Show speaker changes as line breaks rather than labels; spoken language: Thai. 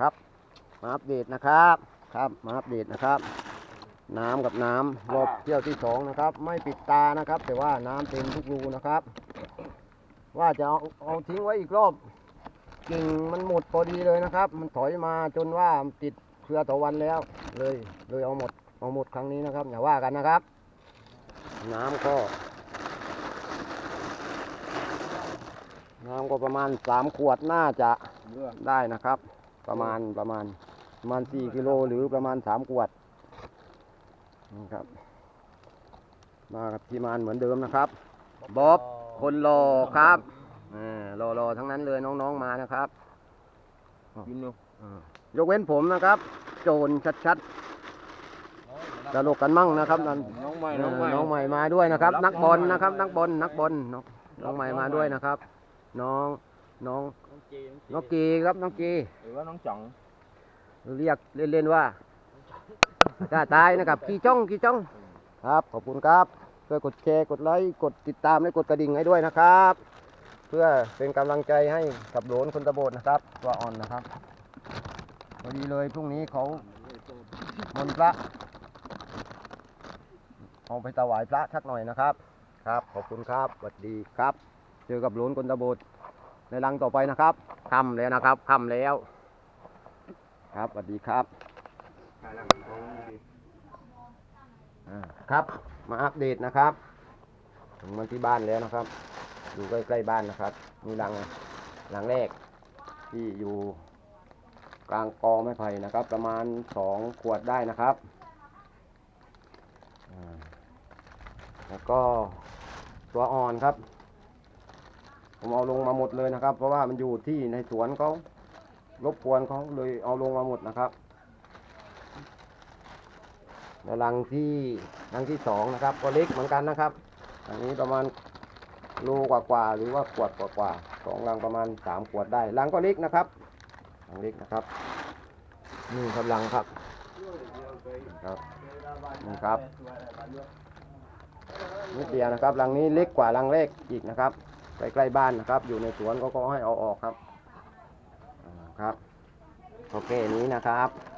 ครับ มาอัปเดตนะครับ ครับมาอัปเดตนะครับ น้ำกับน้ำรอบเที่ยวที่สองนะครับ ไม่ปิดตานะครับ แต่ว่าน้ำเต็มทุกรูนะครับ ว่าจะเอาเอาทิ้งไว้อีกรอบกิ่งมันหมดพอดีเลยนะครับ มันถอยมาจนว่าติดเครือต่อวันแล้ว เลยเลยเอาหมดเอาหมดครั้งนี้นะครับอย่าว่ากันนะครับ น้ำก็น้ำก็ประมาณสามขวดน่าจะได้นะครับ ประมาณประมาณประมาณสี่กิโลหรือประมาณสามขวดนี่ครับ มากับทีมงานเหมือนเดิมนะครับบ๊อบคนรอครับอ่ารอรอทั้งนั้นเลยน้องๆมานะครับ
กินเนาะ
อ่ายกเว้นผมนะครับ โจรชัดๆตลกกันมั่งนะครับนั่น
น้องใหม่
เอ
น้
อ
องใหม่
น้องใหม่มาด้วยนะครับ
รับ
นักบอล
น้องใหม่
นะครับ นักบอลนักบอลน้องน้องใหม่
รับ
มา
น้อง
ด้วย
ใหม่
นะครับ น้องน้อง
น้องเจ
น้องกีครับน้องกี
หรือว่าน้องจ่อง
เรียกเล่นๆว่าตาตายนะครับกีจ้องกีจ้อง ครับขอบคุณครับช่วยกดแชร์กดไลค์กดติดตามและกดกระดิ่งให้ด้วยนะครับ เพื่อเป็นกำลังใจให้กับโหลนคนตะโบดนะครับตัวอ่อนนะครับพอดีเลยพรุ่งนี้เขามนต์พระเอาไปถวายพระสักหน่อยนะครับ ครับ ขอบคุณครับสวัสดีครับ เจอกับโหลนคนตะโบด ในรังต่อไปนะครับค่ำแล้วนะครับค่ำแล้ว ครับสวัสดีครับครับ มาอัปเดตนะครับถึงมาที่บ้านแล้วนะครับ อยู่ใกล้ๆบ้านนะครับมีรังรังแรกที่อยู่กลางกอไม้ไผ่นะครับ ประมาณสองขวดได้นะครับแล้วก็ตัวอ่อนครับ ผมเอาลงมาหมดเลยนะครับ เพราะว่ามันอยู่ที่ในสวนเขารบกวนเขาเลยเอาลงมาหมดนะครับแล้วรังที่รังที่สองนะครับ ก็เล็กเหมือนกันนะครับ อันนี้ประมาณโลกว่าๆหรือว่าขวดกว่าๆสองรังประมาณสามขวดได้รังก็เล็กนะครับรังเล็กนะครับนี่ครับรังครับครับนี่ครับนิดเดียวนะครับรังนี้เล็กกว่ารังแรกอีกนะครับ ใกล้ๆบ้านนะครับ อยู่ในสวนก็ก็ให้เอาออกครับครับโอเคนี้นะครับ